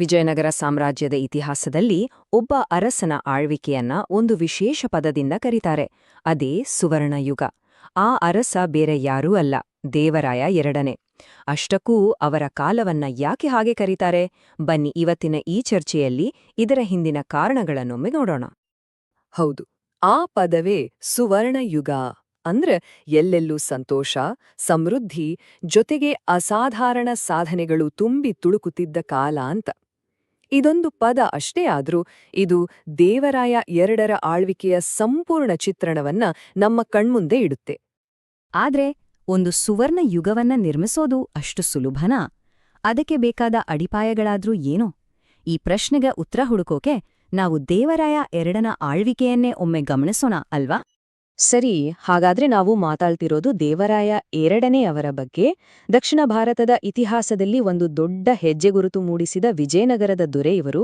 ವಿಜಯನಗರ ಸಾಮ್ರಾಜ್ಯದ ಇತಿಹಾಸದಲ್ಲಿ ಒಬ್ಬ ಅರಸನ ಆಳ್ವಿಕೆಯನ್ನ ಒಂದು ವಿಶೇಷ ಪದದಿಂದ ಕರೀತಾರೆ. ಅದೇ ಸುವರ್ಣಯುಗ ಆ ಅರಸ ಬೇರೆ ಯಾರೂ ಅಲ್ಲ, ದೇವರಾಯ ಎರಡನೇ. ಅಷ್ಟಕ್ಕೂ ಅವರ ಕಾಲವನ್ನ ಯಾಕೆ ಹಾಗೆ ಕರೀತಾರೆ? ಬನ್ನಿ ಇವತ್ತಿನ ಈ ಚರ್ಚೆಯಲ್ಲಿ ಇದರ ಹಿಂದಿನ ಕಾರಣಗಳನ್ನೊಮ್ಮೆ ನೋಡೋಣ. ಹೌದು, ಆ ಪದವೇ ಸುವರ್ಣಯುಗ ಅಂದ್ರೆ ಎಲ್ಲೆಲ್ಲೂ ಸಂತೋಷ, ಸಮೃದ್ಧಿ, ಜೊತೆಗೆ ಅಸಾಧಾರಣ ಸಾಧನೆಗಳು ತುಂಬಿ ತುಳುಕುತ್ತಿದ್ದ ಕಾಲ ಅಂತ. ಇದೊಂದು ಪದ ಅಷ್ಟೇ ಆದರೂ ಇದು ದೇವರಾಯ ಎರಡರ ಆಳ್ವಿಕೆಯ ಸಂಪೂರ್ಣ ಚಿತ್ರಣವನ್ನ ನಮ್ಮ ಕಣ್ಮುಂದೆ ಇಡುತ್ತೆ. ಆದ್ರೆ ಒಂದು ಸುವರ್ಣ ಯುಗವನ್ನ ನಿರ್ಮಿಸೋದು ಅಷ್ಟು ಸುಲಭನಾ? ಅದಕ್ಕೆ ಬೇಕಾದ ಅಡಿಪಾಯಗಳಾದ್ರೂ ಏನು? ಈ ಪ್ರಶ್ನೆಗೆ ಉತ್ತರ ಹುಡುಕೋಕೆ ನಾವು ದೇವರಾಯ ಎರಡನ ಆಳ್ವಿಕೆಯನ್ನೇ ಒಮ್ಮೆ ಗಮನಿಸೋಣ, ಅಲ್ವಾ? ಸರಿ, ಹಾಗಾದ್ರೆ ನಾವು ಮಾತಾಡ್ತಿರೋದು ದೇವರಾಯ ಎರಡನೇ ಅವರ ಬಗ್ಗೆ. ದಕ್ಷಿಣ ಭಾರತದ ಇತಿಹಾಸದಲ್ಲಿ ಒಂದು ದೊಡ್ಡ ಹೆಜ್ಜೆಗುರುತು ಮೂಡಿಸಿದ ವಿಜಯನಗರದ ದೊರೆ ಇವರು.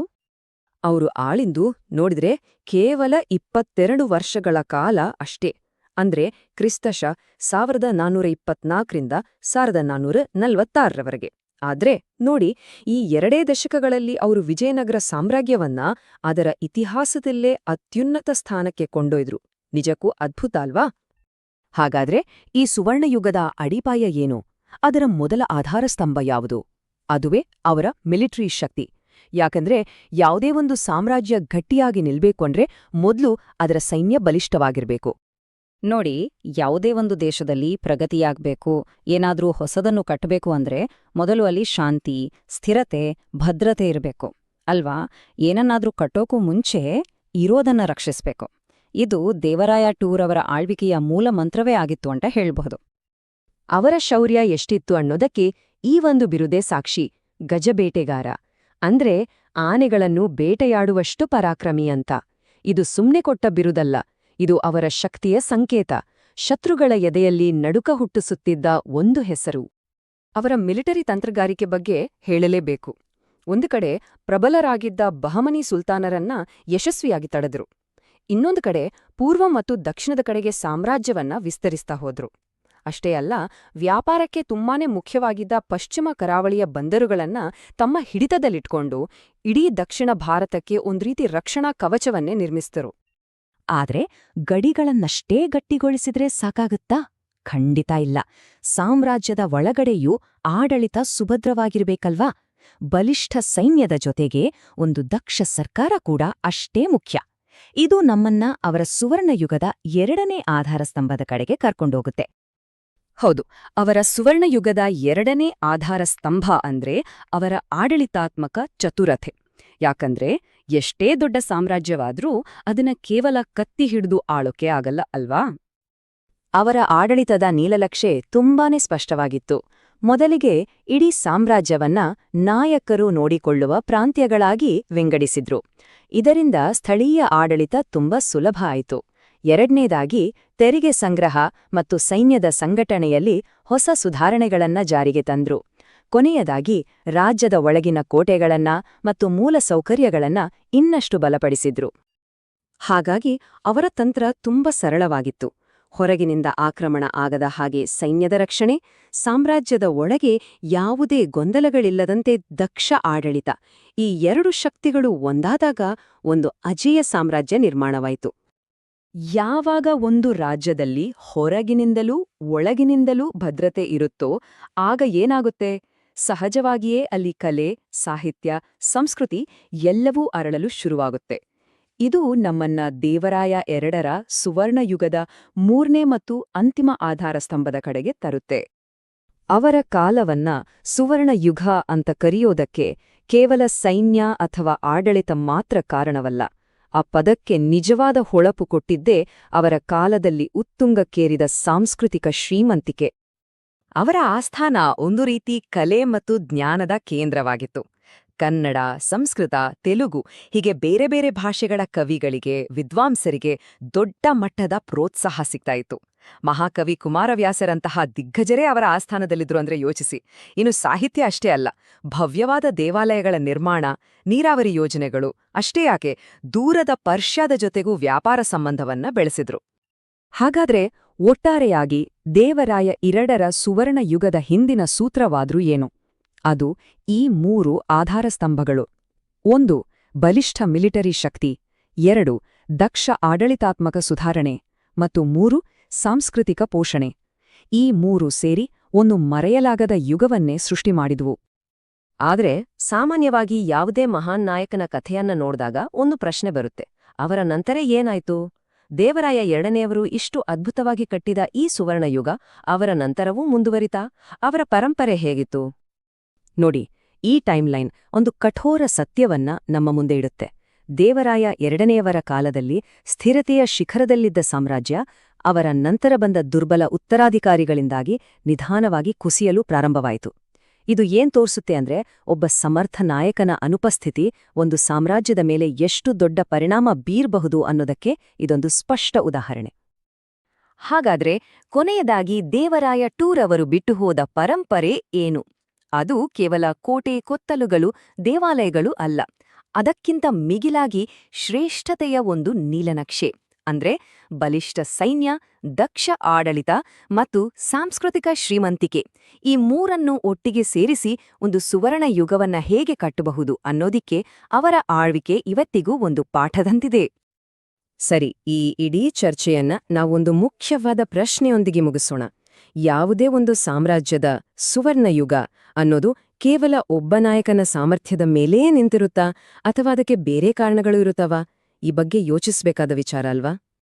ಅವರು ಆಳಿಂದು ನೋಡಿದ್ರೆ ಕೇವಲ ಇಪ್ಪತ್ತೆರಡು ವರ್ಷಗಳ ಕಾಲ ಅಷ್ಟೇ. ಅಂದ್ರೆ ಕ್ರಿಸ್ತಶ ಸಾವಿರದ ನಾನ್ನೂರ ಇಪ್ಪತ್ನಾಲ್ಕರಿಂದ ಸಾವಿರದ ನಾನ್ನೂರ ನಲವತ್ತಾರರವರೆಗೆ. ಆದ್ರೆ ನೋಡಿ, ಈ ಎರಡೇ ದಶಕಗಳಲ್ಲಿ ಅವರು ವಿಜಯನಗರ ಸಾಮ್ರಾಜ್ಯವನ್ನ ಅದರ ಇತಿಹಾಸದಲ್ಲೇ ಅತ್ಯುನ್ನತ ಸ್ಥಾನಕ್ಕೆ ಕೊಂಡೊಯ್ದ್ರು. ನಿಜಕ್ಕೂ ಅದ್ಭುತ ಅಲ್ವಾ? ಹಾಗಾದ್ರೆ ಈ ಸುವರ್ಣಯುಗದ ಅಡಿಪಾಯ ಏನು? ಅದರ ಮೊದಲ ಆಧಾರಸ್ತಂಭ ಯಾವುದು? ಅದುವೇ ಅವರ ಮಿಲಿಟರಿ ಶಕ್ತಿ. ಯಾಕಂದ್ರೆ ಯಾವುದೇ ಒಂದು ಸಾಮ್ರಾಜ್ಯ ಗಟ್ಟಿಯಾಗಿ ನಿಲ್ಬೇಕು ಅಂದ್ರೆ ಮೊದ್ಲು ಅದರ ಸೈನ್ಯ ಬಲಿಷ್ಠವಾಗಿರ್ಬೇಕು. ನೋಡಿ, ಯಾವುದೇ ಒಂದು ದೇಶದಲ್ಲಿ ಪ್ರಗತಿಯಾಗಬೇಕು, ಏನಾದರೂ ಹೊಸದನ್ನು ಕಟ್ಟಬೇಕು ಅಂದ್ರೆ ಮೊದಲು ಅಲ್ಲಿ ಶಾಂತಿ, ಸ್ಥಿರತೆ, ಭದ್ರತೆ ಇರಬೇಕು. ಅಲ್ವಾ? ಏನನ್ನಾದ್ರೂ ಕಟ್ಟೋಕೂ ಮುಂಚೆ ಇರೋದನ್ನ ರಕ್ಷಿಸ್ಬೇಕು. ಇದು ದೇವರಾಯ ಟೂರ್ ಅವರ ಆಳ್ವಿಕೆಯ ಮೂಲ ಮಂತ್ರವೇ ಆಗಿತ್ತು ಅಂತ ಹೇಳಬಹುದು. ಅವರ ಶೌರ್ಯ ಎಷ್ಟಿತ್ತು ಅನ್ನೋದಕ್ಕೆ ಈ ಒಂದು ಬಿರುದೇ ಸಾಕ್ಷಿ, ಗಜಬೇಟೆಗಾರ. ಅಂದ್ರೆ ಆನೆಗಳನ್ನು ಬೇಟೆಯಾಡುವಷ್ಟು ಪರಾಕ್ರಮಿ ಅಂತ. ಇದು ಸುಮ್ನೆ ಕೊಟ್ಟ ಬಿರುದಲ್ಲ, ಇದು ಅವರ ಶಕ್ತಿಯ ಸಂಕೇತ, ಶತ್ರುಗಳ ಎದೆಯಲ್ಲಿ ನಡುಕ ಹುಟ್ಟಿಸುತ್ತಿದ್ದ ಒಂದು ಹೆಸರು. ಅವರ ಮಿಲಿಟರಿ ತಂತ್ರಗಾರಿಕೆ ಬಗ್ಗೆ ಹೇಳಲೇಬೇಕು. ಒಂದು ಕಡೆ ಪ್ರಬಲರಾಗಿದ್ದ ಬಹಮನಿ ಸುಲ್ತಾನರನ್ನ ಯಶಸ್ವಿಯಾಗಿ ತಡೆದ್ರು. ಇನ್ನೊಂದು ಕಡೆ ಪೂರ್ವ ಮತ್ತು ದಕ್ಷಿಣದ ಕಡೆಗೆ ಸಾಮ್ರಾಜ್ಯವನ್ನ ವಿಸ್ತರಿಸ್ತಾ ಹೋದ್ರು. ಅಷ್ಟೇ ಅಲ್ಲ, ವ್ಯಾಪಾರಕ್ಕೆ ತುಂಬಾನೇ ಮುಖ್ಯವಾಗಿದ್ದ ಪಶ್ಚಿಮ ಕರಾವಳಿಯ ಬಂದರುಗಳನ್ನ ತಮ್ಮ ಹಿಡಿತದಲ್ಲಿಟ್ಕೊಂಡು ಇಡೀ ದಕ್ಷಿಣ ಭಾರತಕ್ಕೆ ಒಂದ್ರೀತಿ ರಕ್ಷಣಾ ಕವಚವನ್ನೇ ನಿರ್ಮಿಸಿದರು ಆದ್ರೆ ಗಡಿಗಳನ್ನಷ್ಟೇ ಗಟ್ಟಿಗೊಳಿಸಿದ್ರೆ ಸಾಕಾಗುತ್ತಾ? ಖಂಡಿತ ಇಲ್ಲ. ಸಾಮ್ರಾಜ್ಯದ ಒಳಗಡೆಯೂ ಆಡಳಿತ ಸುಭದ್ರವಾಗಿರ್ಬೇಕಲ್ವಾ? ಬಲಿಷ್ಠ ಸೈನ್ಯದ ಜೊತೆಗೆ ಒಂದು ದಕ್ಷ ಸರ್ಕಾರ ಕೂಡ ಅಷ್ಟೇ ಮುಖ್ಯ. ಇದು ನಮ್ಮನ್ನ ಅವರ ಸುವರ್ಣಯುಗದ ಎರಡನೇ ಆಧಾರಸ್ತಂಭದ ಕಡೆಗೆ ಕರ್ಕೊಂಡೋಗುತ್ತೆ. ಹೌದು, ಅವರ ಸುವರ್ಣಯುಗದ ಎರಡನೇ ಆಧಾರ ಸ್ತಂಭ ಅಂದ್ರೆ ಅವರ ಆಡಳಿತಾತ್ಮಕ ಚತುರತೆ ಯಾಕಂದ್ರೆ ಎಷ್ಟೇ ದೊಡ್ಡ ಸಾಮ್ರಾಜ್ಯವಾದ್ರೂ ಅದನ್ನ ಕೇವಲ ಕತ್ತಿ ಹಿಡಿದು ಆಳೋಕೆ ಆಗಲ್ಲ ಅಲ್ವಾ? ಅವರ ಆಡಳಿತದ ನೀಲಲಕ್ಷೆ ತುಂಬಾನೇ ಸ್ಪಷ್ಟವಾಗಿತ್ತು. ಮೊದಲಿಗೆ ಇಡೀ ಸಾಮ್ರಾಜ್ಯವನ್ನ ನಾಯಕರು ನೋಡಿಕೊಳ್ಳುವ ಪ್ರಾಂತ್ಯಗಳಾಗಿ ವಿಂಗಡಿಸಿದ್ರು. ಇದರಿಂದ ಸ್ಥಳೀಯ ಆಡಳಿತ ತುಂಬಾ ಸುಲಭ ಆಯಿತು. ಎರಡನೇದಾಗಿ, ತೆರಿಗೆ ಸಂಗ್ರಹ ಮತ್ತು ಸೈನ್ಯದ ಸಂಘಟನೆಯಲ್ಲಿ ಹೊಸ ಸುಧಾರಣೆಗಳನ್ನ ಜಾರಿಗೆ ತಂದ್ರು. ಕೊನೆಯದಾಗಿ, ರಾಜ್ಯದ ಒಳಗಿನ ಕೋಟೆಗಳನ್ನ ಮತ್ತು ಮೂಲ ಸೌಕರ್ಯಗಳನ್ನ ಇನ್ನಷ್ಟು ಬಲಪಡಿಸಿದ್ರು. ಹಾಗಾಗಿ, ಅವರ ತಂತ್ರ ತುಂಬ ಸರಳವಾಗಿತ್ತು. ಹೊರಗಿನಿಂದ ಆಕ್ರಮಣ ಆಗದ ಹಾಗೆ ಸೈನ್ಯದ ರಕ್ಷಣೆ, ಸಾಮ್ರಾಜ್ಯದ ಒಳಗೆ ಯಾವುದೇ ಗೊಂದಲಗಳಿಲ್ಲದಂತೆ ದಕ್ಷ ಆಡಳಿತ. ಈ ಎರಡು ಶಕ್ತಿಗಳು ಒಂದಾದಾಗ ಒಂದು ಅಜೇಯ ಸಾಮ್ರಾಜ್ಯ ನಿರ್ಮಾಣವಾಯಿತು. ಯಾವಾಗ ಒಂದು ರಾಜ್ಯದಲ್ಲಿ ಹೊರಗಿನಿಂದಲೂ ಒಳಗಿನಿಂದಲೂ ಭದ್ರತೆ ಇರುತ್ತೋ ಆಗ ಏನಾಗುತ್ತೆ? ಸಹಜವಾಗಿಯೇ ಅಲ್ಲಿ ಕಲೆ, ಸಾಹಿತ್ಯ, ಸಂಸ್ಕೃತಿ ಎಲ್ಲವೂ ಅರಳಲು ಶುರುವಾಗುತ್ತೆ. ಇದು ನಮ್ಮನ್ನ ದೇವರಾಯ ಎರಡರ ಸುವರ್ಣಯುಗದ ಮೂರನೇ ಮತ್ತು ಅಂತಿಮ ಆಧಾರ ಸ್ತಂಭದ ಕಡೆಗೆ ತರುತ್ತೆ. ಅವರ ಕಾಲವನ್ನ ಸುವರ್ಣಯುಗ ಅಂತ ಕರೆಯೋದಕ್ಕೆ ಕೇವಲ ಸೈನ್ಯ ಅಥವಾ ಆಡಳಿತ ಮಾತ್ರ ಕಾರಣವಲ್ಲ. ಆ ಪದಕ್ಕೆ ನಿಜವಾದ ಹೊಳಪು ಕೊಟ್ಟಿದ್ದೇ ಅವರ ಕಾಲದಲ್ಲಿ ಉತ್ತುಂಗಕ್ಕೇರಿದ ಸಾಂಸ್ಕೃತಿಕ ಶ್ರೀಮಂತಿಕೆ. ಅವರ ಆಸ್ಥಾನ ಒಂದು ರೀತಿ ಕಲೆ ಮತ್ತು ಜ್ಞಾನದ ಕೇಂದ್ರವಾಗಿತ್ತು. ಕನ್ನಡ, ಸಂಸ್ಕೃತ, ತೆಲುಗು ಹೀಗೆ ಬೇರೆ ಬೇರೆ ಭಾಷೆಗಳ ಕವಿಗಳಿಗೆ, ವಿದ್ವಾಂಸರಿಗೆ ದೊಡ್ಡ ಮಟ್ಟದ ಪ್ರೋತ್ಸಾಹ ಸಿಗ್ತಾ ಇತ್ತು. ಮಹಾಕವಿ ಕುಮಾರವ್ಯಾಸರಂತಹ ದಿಗ್ಗಜರೇ ಅವರ ಆಸ್ಥಾನದಲ್ಲಿದ್ರು ಅಂದ್ರೆ ಯೋಚಿಸಿ. ಇನ್ನು ಸಾಹಿತ್ಯ ಅಷ್ಟೇ ಅಲ್ಲ, ಭವ್ಯವಾದ ದೇವಾಲಯಗಳ ನಿರ್ಮಾಣ, ನೀರಾವರಿ ಯೋಜನೆಗಳು, ಅಷ್ಟೇ ಯಾಕೆ ದೂರದ ಪರ್ಷ್ಯಾದ ಜೊತೆಗೂ ವ್ಯಾಪಾರ ಸಂಬಂಧವನ್ನ ಬೆಳೆಸಿದ್ರು. ಹಾಗಾದ್ರೆ ಒಟ್ಟಾರೆಯಾಗಿ ದೇವರಾಯ ಇರಡರ ಸುವರ್ಣ ಯುಗದ ಹಿಂದಿನ ಸೂತ್ರವಾದ್ರೂ ಏನು? ಅದು ಈ ಮೂರು ಆಧಾರಸ್ತಂಭಗಳು. ಒಂದು, ಬಲಿಷ್ಠ ಮಿಲಿಟರಿ ಶಕ್ತಿ. ಎರಡು, ದಕ್ಷ ಆಡಳಿತಾತ್ಮಕ ಸುಧಾರಣೆ. ಮತ್ತು ಮೂರು, ಸಾಂಸ್ಕೃತಿಕ ಪೋಷಣೆ. ಈ ಮೂರು ಸೇರಿ ಒಂದು ಮರೆಯಲಾಗದ ಯುಗವನ್ನೇ ಸೃಷ್ಟಿ ಮಾಡಿದುವು. ಆದರೆ, ಸಾಮಾನ್ಯವಾಗಿ ಯಾವುದೇ ಮಹಾನ್ ನಾಯಕನ ಕಥೆಯನ್ನ ನೋಡಿದಾಗ ಒಂದು ಪ್ರಶ್ನೆ ಬರುತ್ತೆ. ಅವರ ನಂತರ ಏನಾಯ್ತು? ದೇವರಾಯ ಎರಡನೆಯವರು ಇಷ್ಟು ಅದ್ಭುತವಾಗಿ ಕಟ್ಟಿದ ಈ ಸುವರ್ಣಯುಗ ಅವರ ನಂತರವೂ ಮುಂದುವರಿತಾ? ಅವರ ಪರಂಪರೆ ಹೇಗಿತ್ತು? ನೋಡಿ, ಈ ಟೈಮ್ಲೈನ್ ಒಂದು ಕಠೋರ ಸತ್ಯವನ್ನ ನಮ್ಮ ಮುಂದೆ ಇಡುತ್ತೆ. ದೇವರಾಯ ಎರಡನೆಯವರ ಕಾಲದಲ್ಲಿ ಸ್ಥಿರತೆಯ ಶಿಖರದಲ್ಲಿದ್ದ ಸಾಮ್ರಾಜ್ಯ, ಅವರ ನಂತರ ಬಂದ ದುರ್ಬಲ ಉತ್ತರಾಧಿಕಾರಿಗಳಿಂದಾಗಿ ನಿಧಾನವಾಗಿ ಕುಸಿಯಲು ಪ್ರಾರಂಭವಾಯಿತು. ಇದು ಏನ್ ತೋರಿಸುತ್ತೆ ಅಂದ್ರೆ, ಒಬ್ಬ ಸಮರ್ಥ ನಾಯಕನ ಅನುಪಸ್ಥಿತಿ ಒಂದು ಸಾಮ್ರಾಜ್ಯದ ಮೇಲೆ ಎಷ್ಟು ದೊಡ್ಡ ಪರಿಣಾಮ ಬೀರ್ಬಹುದು ಅನ್ನೋದಕ್ಕೆ ಇದೊಂದು ಸ್ಪಷ್ಟ ಉದಾಹರಣೆ. ಹಾಗಾದ್ರೆ ಕೊನೆಯದಾಗಿ ದೇವರಾಯ ಟೂರ್ ಅವರು ಬಿಟ್ಟು ಹೋದ ಪರಂಪರೆ ಏನು? ಅದು ಕೇವಲ ಕೋಟೆ ಕೊತ್ತಲುಗಳು, ದೇವಾಲಯಗಳು ಅಲ್ಲ. ಅದಕ್ಕಿಂತ ಮಿಗಿಲಾಗಿ ಶ್ರೇಷ್ಠತೆಯ ಒಂದು ನೀಲನಕ್ಷೆ. ಅಂದ್ರೆ ಬಲಿಷ್ಠ ಸೈನ್ಯ, ದಕ್ಷ ಆಡಳಿತ ಮತ್ತು ಸಾಂಸ್ಕೃತಿಕ ಶ್ರೀಮಂತಿಕೆ. ಈ ಮೂರನ್ನು ಒಟ್ಟಿಗೆ ಸೇರಿಸಿ ಒಂದು ಸುವರ್ಣ ಯುಗವನ್ನ ಹೇಗೆ ಕಟ್ಟಬಹುದು ಅನ್ನೋದಿಕ್ಕೆ ಅವರ ಆಳ್ವಿಕೆ ಇವತ್ತಿಗೂ ಒಂದು ಪಾಠದಂತಿದೆ. ಸರಿ, ಈ ಇಡೀ ಚರ್ಚೆಯನ್ನ ನಾವೊಂದು ಮುಖ್ಯವಾದ ಪ್ರಶ್ನೆಯೊಂದಿಗೆ ಮುಗಿಸೋಣ. ಯಾವುದೇ ಒಂದು ಸಾಮ್ರಾಜ್ಯದ ಸುವರ್ಣಯುಗ ಅನ್ನೋದು ಕೇವಲ ಒಬ್ಬ ನಾಯಕನ ಸಾಮರ್ಥ್ಯದ ಮೇಲೆಯೇ ನಿಂತಿರುತ್ತಾ ಅಥವಾ ಅದಕ್ಕೆ ಬೇರೆ ಕಾರಣಗಳು ಇರುತ್ತವಾ? ಈ ಬಗ್ಗೆ ಯೋಚಿಸಬೇಕಾದ ವಿಚಾರ ಅಲ್ವಾ?